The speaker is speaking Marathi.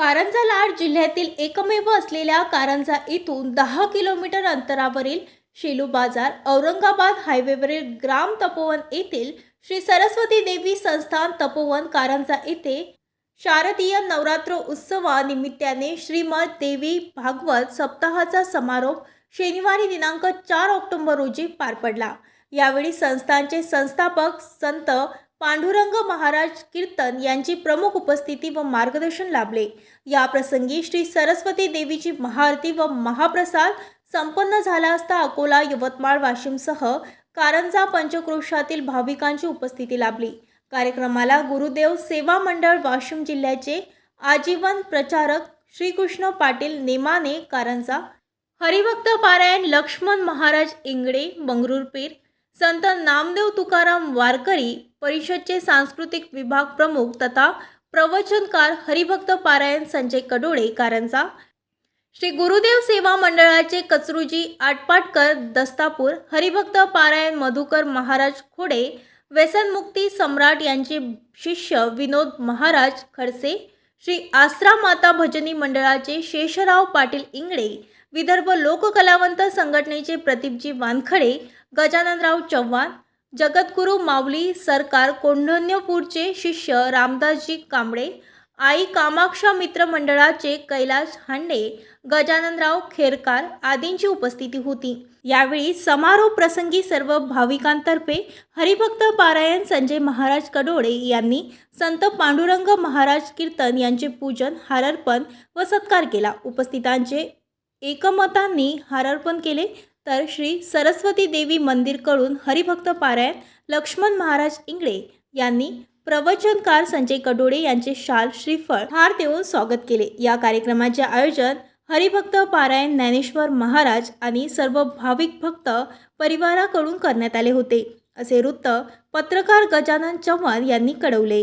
कारंजा लाड जिल्ह्यातील एकमेव असलेल्या कारंजा इथून दहा किलोमीटर अंतरावरील शेलू बाजार औरंगाबाद हायवेवरील ग्राम तपोवन येथील श्री सरस्वती देवी संस्थान तपोवन कारंजा येथे शारदीय नवरात्र उत्सवानिमित्ताने श्रीमद देवी भागवत सप्ताहाचा समारोप शनिवारी दिनांक चार ऑक्टोबर रोजी पार पडला. यावेळी संस्थानचे संस्थापक संत पांडुरंग महाराज कीर्तन यांची प्रमुख उपस्थिती व मार्गदर्शन लाभले. या प्रसंगी श्री सरस्वती देवीची महाआरती व महाप्रसाद संपन्न झाला असता अकोला यवतमाळ वाशिमसह कारंजा पंचक्रोशातील भाविकांची उपस्थिती लाभली. कार्यक्रमाला गुरुदेव सेवा मंडळ वाशिम जिल्ह्याचे आजीवन प्रचारक श्रीकृष्ण पाटील नेमाने कारंजा हरिभक्त पारायण लक्ष्मण महाराज इंगडे मंगरूरपीर संत नामदेव तुकाराम वारकरी परिषदचे सांस्कृतिक विभाग प्रमुख तथा प्रवचनकार हरिभक्त पारायण संजय कडोळे कारंजा श्री गुरुदेव सेवा मंडळाचे कचरुजी आटपाटकर दस्तापूर हरिभक्त पारायण मधुकर महाराज खोडे व्यसनमुक्ती सम्राट यांचे शिष्य विनोद महाराज खडसे श्री आसरा माता भजनी मंडळाचे शेषराव पाटील इंगडे विदर्भ लोककलावंत संघटनेचे प्रदीपजी वानखडे गजाननराव चव्हाण जगद्गुरू माऊली सरकार कोंढण्यपूरचे शिष्य रामदासजी कांबळे आई कामाक्षा मित्र मंडळाचे कैलास हांडे गजाननराव खेरकार आदींची उपस्थिती होती. यावेळी समारोप प्रसंगी सर्व भाविकांतर्फे हरिभक्त पारायण संजय महाराज कडोळे यांनी संत पांडुरंग महाराज कीर्तन यांचे पूजन हारर्पण व सत्कार केला. उपस्थितांचे एकमतांनी हारार्पण केले तर श्री सरस्वती देवी मंदिरकडून हरिभक्त पारायण लक्ष्मण महाराज इंगळे यांनी प्रवचनकार संजय कडोळे यांचे शाल श्रीफळ हार देऊन स्वागत केले. या कार्यक्रमाचे आयोजन हरिभक्त पारायण ज्ञानेश्वर महाराज आणि सर्व भाविक भक्त परिवाराकडून करण्यात आले होते असे वृत्त पत्रकार गजानन चव्हाण यांनी कळवले.